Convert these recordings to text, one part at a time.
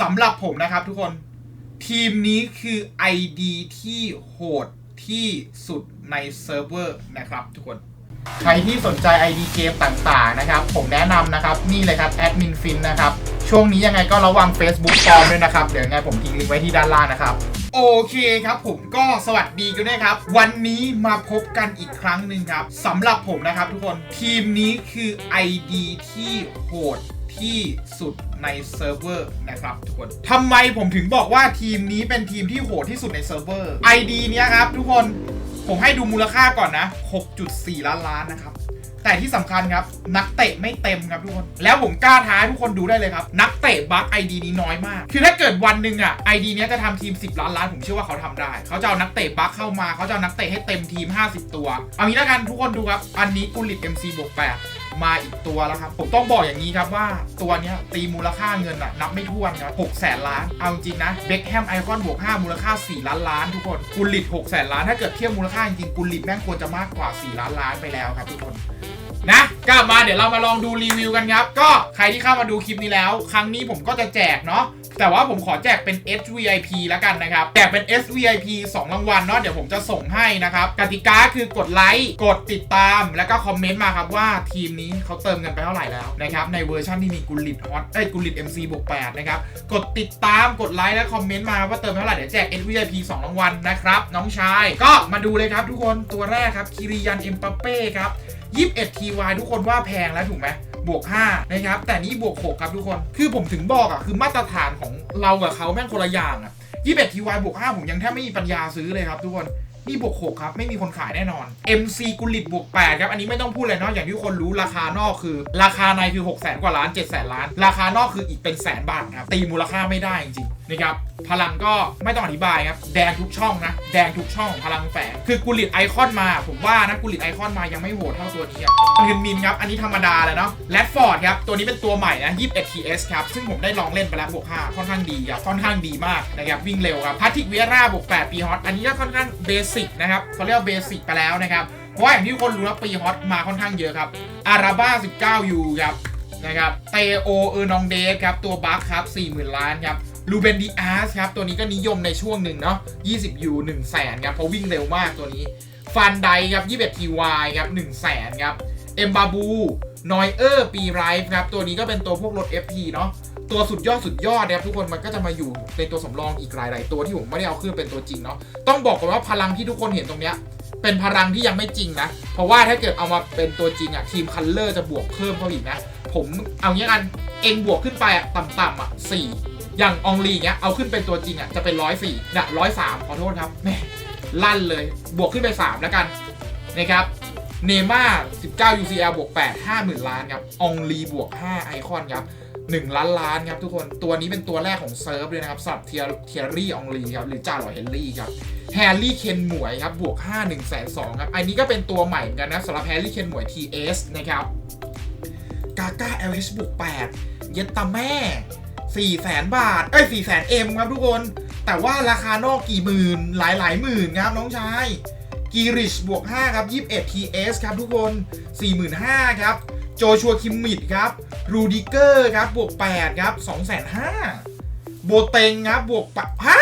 สำหรับผมนะครับทุกคน ทีมนี้คือ ID ที่โหดที่สุดในเซิร์ฟเวอร์นะครับทุกคนใครที่สนใจ ID เกมต่างๆนะครับ ผมแนะนำนะครับ นี่เลยครับแอดมินฟินนะครับ ช่วงนี้ยังไงก็ระวัง Facebook ปลอมด้วยนะครับ เดี๋ยวยังไงผมทิ้งลิงก์ไว้ที่ด้านล่างนะครับ โอเคครับผมก็สวัสดีกันด้วยครับ วันนี้มาพบกันอีกครั้งหนึ่งครับสำหรับผมนะครับทุกคนทีมนี้คือ ID ที่โหด ที่สุดในเซิร์ฟเวอร์นะครับทุกคนทำไมผมถึงบอกว่าทีมนี้เป็นทีมที่โหดที่สุดในเซิร์ฟเวอร์ ID เนี้ยครับทุกคนผมให้ดูมูลค่าก่อนนะ 6.4 ล้านล้านนะครับ แต่ที่สำคัญครับ นักเตะไม่เต็มครับทุกคน แล้วผมกล้าท้าทุกคนดูได้เลยครับ นักเตะบัคไอดีนี้น้อยมาก คือถ้าเกิดวันหนึ่งอะไอดีนี้ยจะทำทีม 10 ล้านล้าน ผมเชื่อว่าเขาทำได้ เขาจะเอานักเตะบัคเข้ามา เขาจะเอานักเตะให้เต็มทีม 50 ตัว เอางี้แล้วกันทุกคนดูครับ อันนี้กุลิต MC บวก8 มาอีกตัวแล้วครับ ผมต้องบอกอย่างนี้ครับว่าตัวเนี้ยตีมูลค่าเงินอะนับไม่ถ้วนครับ6แสนล้าน เอาจริงนะเบคแฮมไอคอนบวกห้ามูลค่า 4 ล้านล้านทุกคนกุลิต6แสนล้านถ้าเกิดเทียบมูลค่าจริงกุลิตแม่งควรจะมากกว่า 4 ล้านล้านไปแล้วครับทุกคนนะกลับมาเดี๋ยวเรามาลองดูรีวิวกันครับ ก็ใครที่เข้ามาดูคลิปนี้แล้ว ครั้งนี้ผมก็จะแจกเนาะ แต่ว่าผมขอแจกเป็น SVIP แล้วกันนะครับ แจกเป็น SVIP 2 รางวัลเนาะเดี๋ยวผมจะส่งให้นะครับ กติกาคือกดไลค์กดติดตามแล้วก็คอมเมนต์มาครับว่าทีมนี้เขาเติมเงินไปเท่าไหร่แล้วนะครับ ในเวอร์ชันที่มีกุลิตฮอตเอ้ยกุลิต MC บวก8นะครับ กดติดตามกดไลค์และคอมเมนต์มาว่าเติมเท่าไหร่เดี๋ยวแจก SVIP 2 รางวัลนะครับ น้องชาย ก็มาดูเลยครับทุกคนตัวแรกครับคิริยันเอ็มปาเป้ครับ21 TY ทุกคนว่าแพงแล้วถูกไหม บวก5นะครับ แต่นี่บวก6ครับทุกคน คือผมถึงบอกอะ คือมาตรฐานของเรากับเขาแม่งคนละอย่างอะ21 TY บวก5ผมยังแทบไม่มีปัญญาซื้อเลยครับทุกคนนี่บวก6ครับ ไม่มีคนขายแน่นอน MC กุลิตบวก8ครับ อันนี้ไม่ต้องพูดเลยเนาะอย่างที่ทุกคนรู้ราคานอกคือ ราคาในคือ6 0แสนกว่าล้าน7 0 0แสนล้าน ราคานอกคืออีกเป็นแสนบาทครับตีมูลค่าไม่ได้จริง นะครับพลังก็ไม่ต้องอธิบายครับแดงทุกช่องนะแดงทุกช่องพลังแฝงคือกุลิตไอคอนมา ผมว่านะกุลิตไอคอนมายังไม่โหดเท่าตัวนี้ครับเงินมินครับอันนี้ธรรมดาเลยเนาะแรดฟอร์ดครับตัวนี้เป็นตัวใหม่นะ21 TS ครับซึ่งผมได้ลองเล่นไปแล้วบวก5ค่อนข้างดีครับค่อนข้างดีมากนะครับวิ่งเร็วครับพาทิกเวียร่าบวก8ปีฮอตอันนี้ก็ค่อนข้างเบสิกนะครับเขาเรียกว่าเบสิกไปแล้วนะครับเพราะว่าอย่างที่คนรู้นะปีฮอตมาค่อนข้างเยอะครับอาราบ้า19ยูครับนะครับเตโอเออร์นองเดสครับตัวบัคครับ40,000ล้านครับ ลูเบนดีอาสครับ ตัวนี้ก็นิยมในช่วงหนึ่งเนาะ20ยู1แสนครับ เพราะวิ่งเร็วมากตัวนี้ ฟันไดครับ21 TY ครับ1แสนครับ เอ็มบาบู นอยเออร์ปีไรฟ์ครับ ตัวนี้ก็เป็นตัวพวกรถ FP เนาะตัวสุดยอดสุดยอดนะครับทุกคนมันก็จะมาอยู่เป็นตัวสำรองอีกหลาย ๆ ตัวที่ผมไม่ได้เอาขึ้นเป็นตัวจริงเนาะต้องบอกก่อนว่าพลังที่ทุกคนเห็นตรงเนี้ยเป็นพลังที่ยังไม่จริงนะ เพราะว่าถ้าเกิดเอามาเป็นตัวจริงอะทีมคัลเลอร์จะบวกเพิ่มเข้าอีกนะ ผมเอางี้กันเองบวกขึ้นไปอะต่ำๆอะสี่ อย่างอองลีเงี้ยเอาขึ้นเป็นตัวจริงอะจะเป็นร้อยสี่นะร้อยสามขอโทษครับแม่ลั่นเลยบวกขึ้นไป 3 แล้วกันนะครับเนม่า19 UCL บวก8 50,000 ล้านครับอองลีบวก 5 ไอคอนครับ1ล้านล้านครับทุกคนตัวนี้เป็นตัวแรกของเซิร์ฟเลยนะครับสำหรับเทียเทียรี่อองลีครับหรือจ่าหล่อเฮนรี่ครับแฮร์รี่เคนหมวยครับบวก 5 1 2 0 0ครับอันนี้ก็เป็นตัวใหม่เหมือนกันนะสำหรับแฮร์รี่เคนหมวย TS นะครับกาก้า LH บวก8เย็ดตาแม่ 4แสนบาท เอ้ย4แสนเอ็มครับทุกคน แต่ว่าราคานอกกี่หมื่นหลายหลายหมื่นครับน้องชายกีริชบวก5ครับ21 TS ครับทุกคน 45,000ครับ โจชัวคิมมิดครับรูดิเกอร์ครับบวก8ครับ2,500โบเตงครับบวกปะฮะ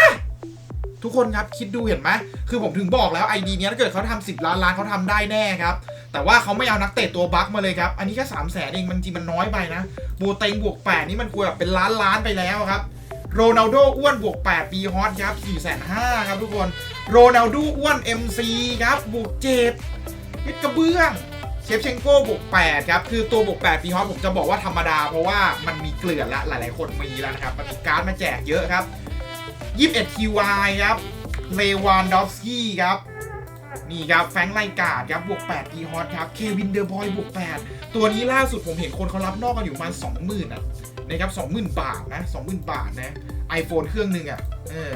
ทุกคนครับคิดดูเห็นไหมคือผมถึงบอกแล้วไอดีเนี้ยถ้าเกิดเขาทำ10 ล้านล้านเขาทำได้แน่ครับ แต่ว่าเขาไม่เอานักเตะตัวบัคมาเลยครับ อันนี้แค่3 0 0แสนเองมันจริงมันน้อยไปนะโบเตงบวก8นี่มันควรแบบเป็นล้านล้านไปแล้วครับโรนัลโดอ้วนบวก8ปีฮอตครับ4 5 0 0 0ครับทุกคนโรนัลโดอ้วน MC ครับบวก7มิดกระเบื้องเชฟเชงโก้บวก8ครับคือตัวบวก8ปีฮอตผมจะบอกว่าธรรมดาเพราะว่ามันมีเกลื่อนละหลาย ๆ คนมีแล้วนะครับ มันมีการ์ดมาแจกเยอะครับ 21 TY ครับเลวานดอฟสกี้ครับ นี่ครับแฟงไลกาดครับบวก8ปีฮอตครับเควินเดอร์บอยบวก8ตัวนี้ล่าสุดผมเห็นคนเขารับนอกกันอยู่ประมาณ20,000อะนะครับ20,000 บาทนะ20,000 บาทนะ iPhone เครื่องหนึ่งอะเออ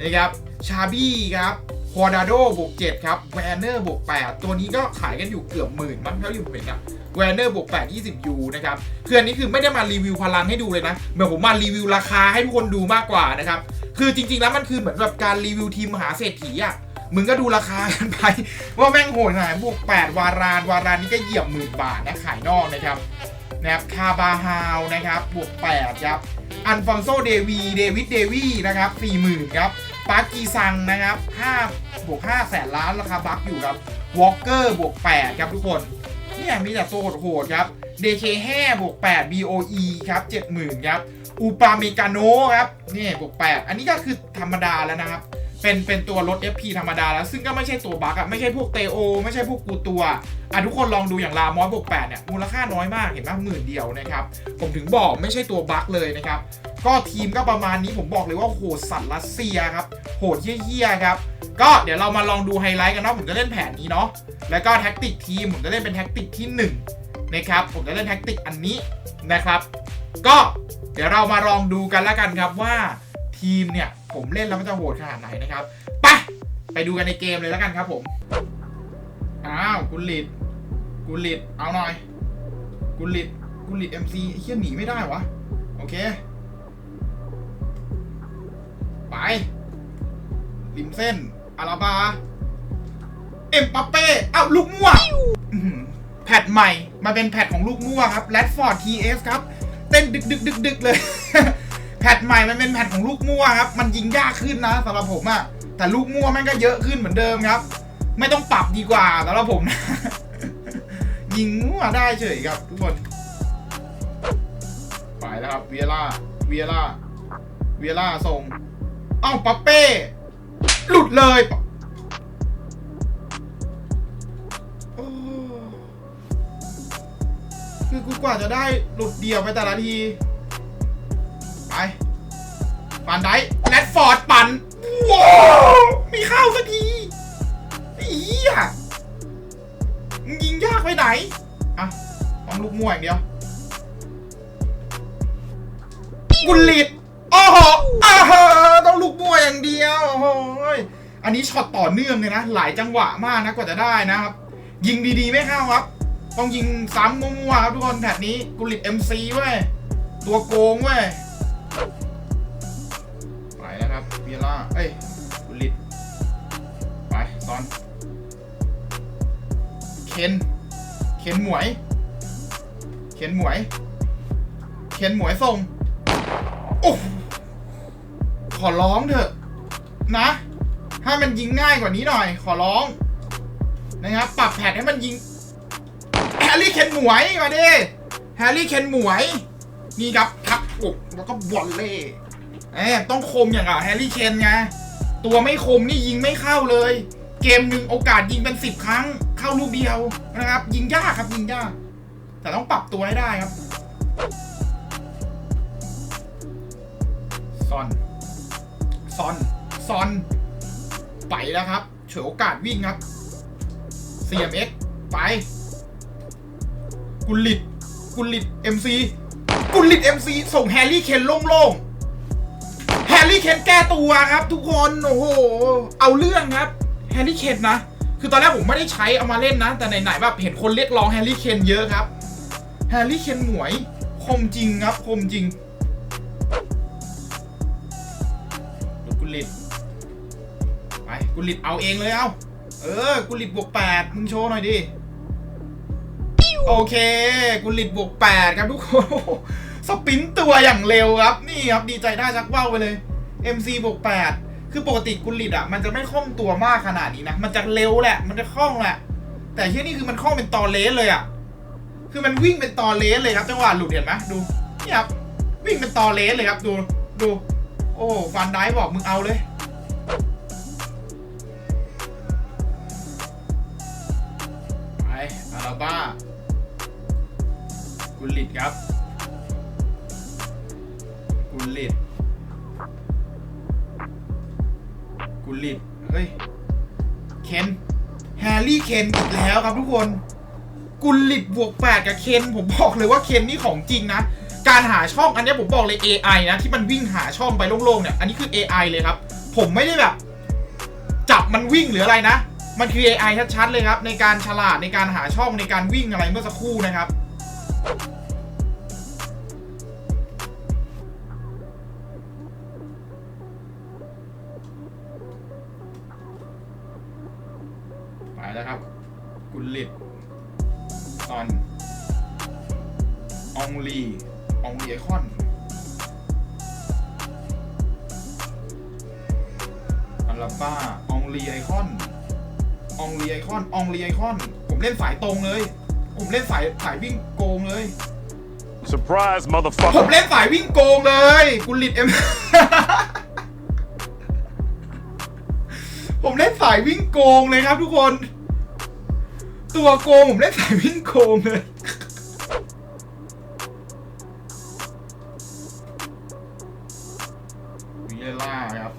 นะครับชาบี้ครับควอดาโดบวก7ครับแวนเนอร์บวก8ตัวนี้ก็ขายกันอยู่เกือบหมื่นมั้งเท่าที่ผมเห็นอะแวนเนอร์บวก8 20 ยูนะครับคืออันนี้คือไม่ได้มารีวิวพลังให้ดูเลยนะ เหมือนผมมารีวิวราคาให้ทุกคนดูมากกว่านะครับ คือจริงๆแล้วมันคือเหมือนแบบการรีวิวทีมมหาเศรษฐีอะ มึงก็ดูราคากันไป ว่าแม่งโหดขนาดบวก 8 วาราน วารานนี่ก็เหยียบหมื่นบาทนะขายนอกนะครับนะครับคาบาฮาวนะครับบวก8ครับอันฟอนโซเดวีเดวิดเดวีนะครับ40,000ครับปากีซังนะครับ5บวก5แสนล้านราคาบัคอยู่ครับวอลเกอร์บวก8ครับทุกคนเนี่ยมีแต่ตัวโหดครับ DK 5บวก8 BOE ครับ70,000ครับอูปาเมกาโนครับนี่บวก8อันนี้ก็คือธรรมดาแล้วนะครับ เป็นเป็นตัวรถ FP ธรรมดาแล้วซึ่งก็ไม่ใช่ตัวบัคอะไม่ใช่พวกเตโอ ไม่ใช่พวกกูตัวอะทุกคนลองดูอย่างลามอสบวก8เนี่ยมูลค่าน้อยมากเห็นไหมหมื่นเดียวนะครับ ผมถึงบอกไม่ใช่ตัวบัคเลยนะครับ ก็ทีมก็ประมาณนี้ผมบอกเลยว่าโหดสัตว์รัสเซียครับ โหดเยี่ยๆครับ ก็เดี๋ยวเรามาลองดูไฮไลท์กันเนาะผมจะเล่นแผนนี้เนาะแล้วก็แท็กติกทีมผมจะเล่นเป็นแท็กติกที่หนึ่งนะครับ ผมจะเล่นแท็กติกอันนี้นะครับ ก็เดี๋ยวเรามาลองดูกันแล้วกันครับว่าทีมเนี่ย ผมเล่นแล้วมันจะโหดขนาดไหนนะครับไปไปดูกันในเกมเลยแล้วกันครับผมอ้าวกุลิดกุลิดเอาหน่อยกุลิดกุลิดเอ็มซีเฮียหนีไม่ได้วะโอเค ไปริมเส้นอาราบา เอ็มปัปเป้เอ้าลูกมั่วแพทใหม่ มาเป็นแพทของลูกมั่วครับแรดฟอร์ดทีเอสครับ เต้นดึกดึกดึกดึกเลย พทใหม่มันเป็นแพทของลูกมั่วครับ มันยิงยากขึ้นนะสำหรับผมอะแต่ลูกมั่วม่งก็เยอะขึ้นเหมือนเดิมครับ ไม่ต้องปรับดีกว่าสำหรับผมนะยิงมั่วได้เฉยครับ ทุกคนไปแล้วครับเวียร่าเวียร่าเวียร่าส่งเอ้าปัปเป้หลุดเลยคือกูกว่าจะได้หลุดเดี่ยวไปแต่ละที ปันไดแรดฟอร์ดปั่นว้าวมีเข้าสักทีอีอะมึงยิงยากไปไหน อะต้องลูกมั่วอย่างเดียวกุลิดโอ้โหอ้าฮะต้องลูกมั่วอย่างเดียวโอ้ยอันนี้ช็อตต่อเนื่องเลยนะ หลายจังหวะมากนะกว่าจะได้นะครับ ยิงดีๆไม่เข้าครับ ต้องยิงซ้ำมั่วๆครับทุกคนแถบนี้กุลิด MC เว้ย ตัวโกงเว้ย แล้วครับเวียร่าเอ้ยกุลิดไปซอน เคนเคนหมวย เคนหมวย เคนหมวยส่งโอ้ขอร้องเถอะ นะให้มันยิงง่ายกว่านี้หน่อย ขอร้อง นะครับ ปรับแพทให้มันยิง แฮร์รี่เคนหมวยมาดิ แฮร์รี่เคนหมวย นี่ครับทับอกแล้วก็บอลเล่ เอ้ต้องคมอย่างอะแฮร์รี่เคนไงตัวไม่คมนี่ยิงไม่เข้าเลย เกมหนึ่งโอกาสยิงเป็นสิบครั้ง เข้าลูกเดียวนะครับ ยิงยากครับยิงยาก แต่ต้องปรับตัวให้ได้ครับซอนซอนซอน ไปแล้วครับเฉวยโอกาสวิ่งครับ CMX ไป กุลิตกุลิต MC กุลิต MC ส่งแฮร์รี่เคนโล่งๆ ร์รี่เคนแก้ตัวครับ ทุกคนโอ้โหเอาเรื่องครับแฮร์รี่เคนนะ คือตอนแรกผมไม่ได้ใช้เอามาเล่นนะ แต่ไหนๆแบบเห็นคนเรียกร้องแฮร์รี่เคนเยอะครับแฮร์รี่เคนหมวยคมจริงครับคมจริงกุลิตไปกุลิตเอาเองเลยเอาเออกุลิตบวกแปดมึงโชว์หน่อยดิโอเคกุลิตบวกแปดครับทุกคนสปินต์ตัวอย่างเร็วครับ นี่ครับดีใจได้ชักว่าวไปเลย MC บวกแปดคือปกติกุลิตอะ มันจะไม่คล่องตัวมากขนาดนี้นะ มันจะเร็วแหละ มันจะคล่องแหละ แต่ที่นี่คือมันคล่องเป็นตอเลสเลยอะ คือมันวิ่งเป็นตอเลสเลยครับจังหวะหลุดเห็นไหมดูนี่ครับวิ่งเป็นตอเลสเลยครับดูดู โอ้ฟันได้บอกมึงเอาเลยไปอาราบ้ากุลิตครับกุลิต กุลิตเฮ้ย เคนแฮร์รี่เคนอีกแล้วครับทุกคน กุลิตบวกแปดกับเคน ผมบอกเลยว่าเคนนี่ของจริงนะ การหาช่องอันนี้ผมบอกเลย AI นะ ที่มันวิ่งหาช่องไปโล่งๆเนี่ย อันนี้คือ AI เลยครับ ผมไม่ได้แบบ จับมันวิ่งหรืออะไรนะ มันคือ AI ชัดๆเลยครับ ในการฉลาดในการหาช่องในการวิ่งอะไรเมื่อสักครู่นะครับายแล้วครับ กุลิตตอนองลีองลีไอคอนอัลบ้าองลีไอคอนองลีไอคอนองลีไอคอน ผมเล่นสายตรงเลย ผมเล่นสายสายวิ่งโกงเลย Surprise motherfucker ผมเล่นสายวิ่งโกงเลย กุลิตเอ็มผมเล่นสายวิ่งโกงเลยครับทุกคน ตัวโกงผมเล่นสายวิ่งโกงเลย วิเลล่าครับ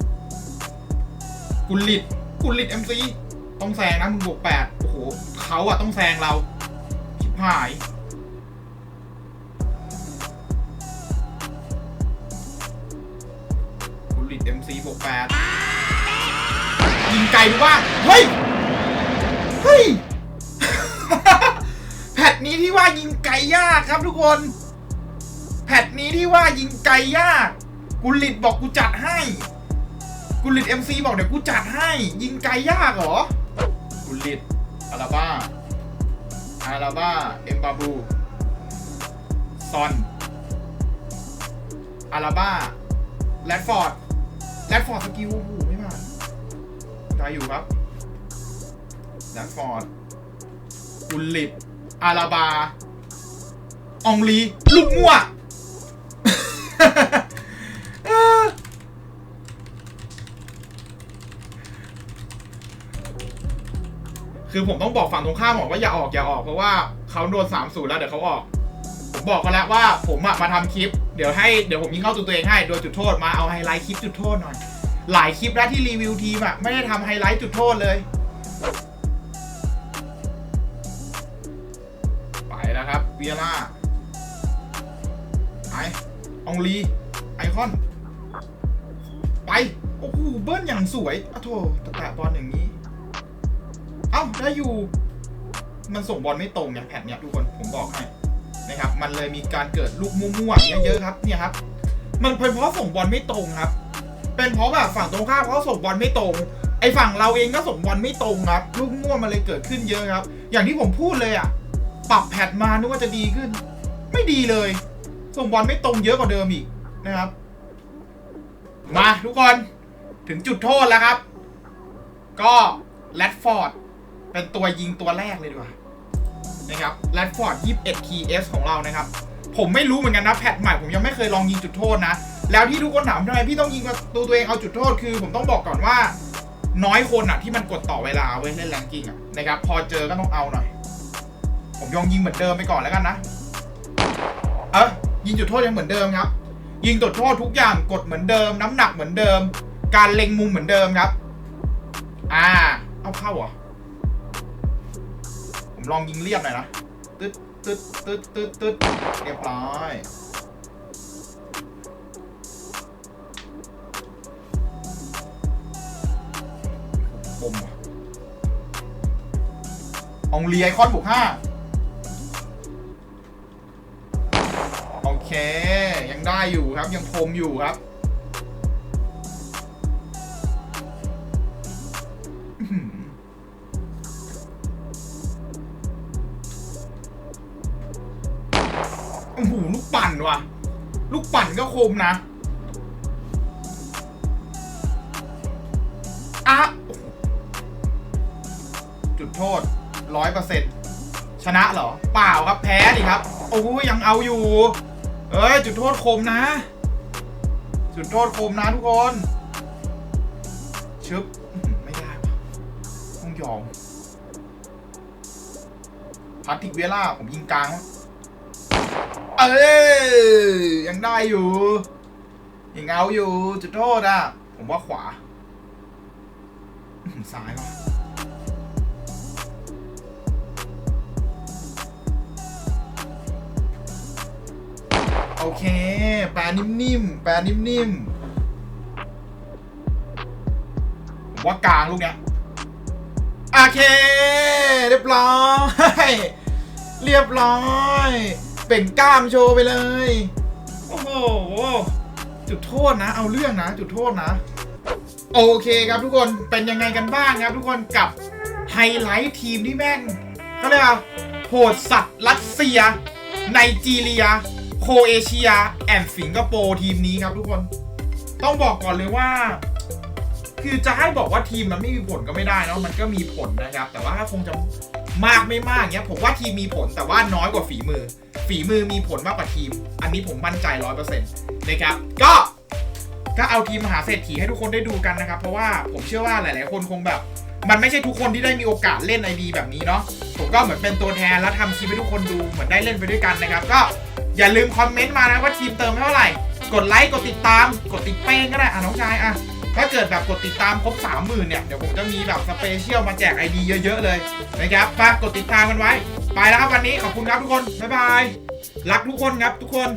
กุลิต กุลิตเอ็มซีต้องแซงนะมึงบวกแปดโอ้โหเขาอะต้องแซงเรา ชิบหายบุลิตเอ็มซีบวกแปดยิงไกลดูว่าเฮ้ย เฮ้ย ทนี้ที่ว่ายิงไกลยากครับทุกคน แพทนี้ที่ว่ายิงไกลยาก กุลิตบอกกูจัดให้ กุลิตเอ็มซีบอกเดี๋ยวกูจัดให้ ยิงไกลยากเหรอ กุลิตอาราบ้าอาราบ้าเอ็มบาบูซอนอาราบ้าแรดฟอร์ดแรดฟอร์ดสกิลโอ้โหไม่มาได้อยู่ครับแรดฟอร์ดอุลลิต อาราบา องลี ลูกมั่ว คือผมต้องบอกฝั่งตรงข้ามบอกว่าอย่าออกอย่าออกเพราะว่าเขาโดนสามศูนย์แล้วเดี๋ยวเขาออก ผมบอกเขาแล้วว่าผมอะมาทำคลิป เดี๋ยวให้เดี๋ยวผมยิงเข้าตัวตัวเองให้ โดยจุดโทษมาเอาไฮไลท์คลิปจุดโทษหน่อย หลายคลิปแล้วที่รีวิวทีมอะไม่ได้ทำไฮไลท์จุดโทษเลย เวียร่าไปอองลี ไอคอน ไป โอ้โห เบิ้ลอย่างสวยอะโถตะแตะบอลอย่างนี้ เอ้า ได้อยู่ มันส่งบอลไม่ตรงเนี่ยแผ่นเนี่ยทุกคน ผมบอกให้ นะครับ มันเลยมีการเกิดลูกมั่วๆอย่างเยอะครับ เนี่ยครับ มันเป็นเพราะส่งบอลไม่ตรงครับ เป็นเพราะแบบฝั่งตรงข้ามเขาส่งบอลไม่ตรง ไอฝั่งเราเองก็ส่งบอลไม่ตรงครับ ลูกมั่วมันเลยเกิดขึ้นเยอะครับ อย่างที่ผมพูดเลยอะ ปรับแพทมานึกว่าจะดีขึ้น ไม่ดีเลย ส่งบอลไม่ตรงเยอะกว่าเดิมอีกนะครับ มาทุกคนถึงจุดโทษแล้วครับ ก็แรดฟอร์ดเป็นตัวยิงตัวแรกเลยดีกว่านะครับแรดฟอร์ด21 TS ของเรานะครับ ผมไม่รู้เหมือนกันนะแพทใหม่ผมยังไม่เคยลองยิงจุดโทษนะ แล้วที่ทุกคนถามทำไมพี่ต้องยิงประตูตัวเองเอาจุดโทษคือ ผมต้องบอกก่อนว่า น้อยคนอะที่มันกดต่อเวลาเว้ยเล่นแรงกิ้งอะนะครับพอเจอก็ต้องเอาหน่อย ผมยองยิงเหมือนเดิมไปก่อนแล้วกันนะ เออยิงจุดโทษยังเหมือนเดิมครับ ยิงจุดโทษทุกอย่างกดเหมือนเดิม น้ำหนักเหมือนเดิม การเล็งมุมเหมือนเดิมครับ อ่า เอาเข้าเหรอ ผมลองยิงเรียบหน่อยนะ ตึ๊ดตึ๊ดตึ๊ดตึ๊ดตึ๊ดเรียบร้อยคมว่ะอองเลียไอคอนบวกห้า อยู่ครับยังคมอยู่ครับโอ้โหลูกปั่นว่ะ ลูกปั่นก็คมนะอะจุดโทษร้อยเปอร์เซ็นชนะเหรอ เปล่าครับแพ้ดิครับ โอ้ยยังเอาอยู่ เอ้ย จุดโทษคมนะ จุดโทษคมนะทุกคน ชึบ ไม่ได้ว่ะต้องยอมพาติกเวล่า ผมยิงกลางวะเอ้ย ยังได้อยู่ ยังเอาอยู่ จุดโทษอะ ผมว่าขวา ซ้ายวะ โอเคแปลนิ่มๆแปลนิ่มๆผมว่ากลางลูกเนี้ย โอเค เรียบร้อย เรียบร้อย เป็นกล้ามโชว์ไปเลย โอ้โห จุดโทษนะ เอาเรื่องนะ จุดโทษนะ โอเคครับทุกคน เป็นยังไงกันบ้างครับทุกคนกับไฮไลท์ทีมที่แม่งเขาเรียกว่าโหดสัตว์รัสเซียไนจีเรีย โคเอเชียแอนด์สิงคโปร์ทีมนี้ครับทุกคน ต้องบอกก่อนเลยว่า คือจะให้บอกว่าทีมมันไม่มีผลก็ไม่ได้เนาะมันก็มีผลนะครับ แต่ว่าถ้าคงจะมากไม่มากเนี้ยผมว่าทีมมีผลแต่ว่าน้อยกว่าฝีมือ ฝีมือมีผลมากกว่าทีม อันนี้ผมมั่นใจร้อยเปอร์เซ็นต์นะครับ ก็ก็เอาทีมมหาเศรษฐีให้ทุกคนได้ดูกันนะครับ เพราะว่าผมเชื่อว่าหลาย ๆ คนคงแบบ มันไม่ใช่ทุกคนที่ได้มีโอกาสเล่นไอดีแบบนี้เนาะผมก็เหมือนเป็นตัวแทนแล้วทำคลิปให้ทุกคนดูเหมือนได้เล่นไปด้วยกันนะครับ ก็ อย่าลืมคอมเมนต์มานะว่าทีมเติมเท่าไหร่ กดไลค์กดติดตาม กดติดเป้งก็ได้อะน้องชายอะถ้าเกิดแบบกดติดตามครบ 3 0,000เนี่ยเดี๋ยวผมจะมีแบบสเปเชียลมาแจกไอดีเยอะๆเลยนะครับฝากกดติดตามกันไว้ ไปแล้วครับวันนี้ขอบคุณครับทุกคนบ๊ายบายรักทุกคนครับทุกคน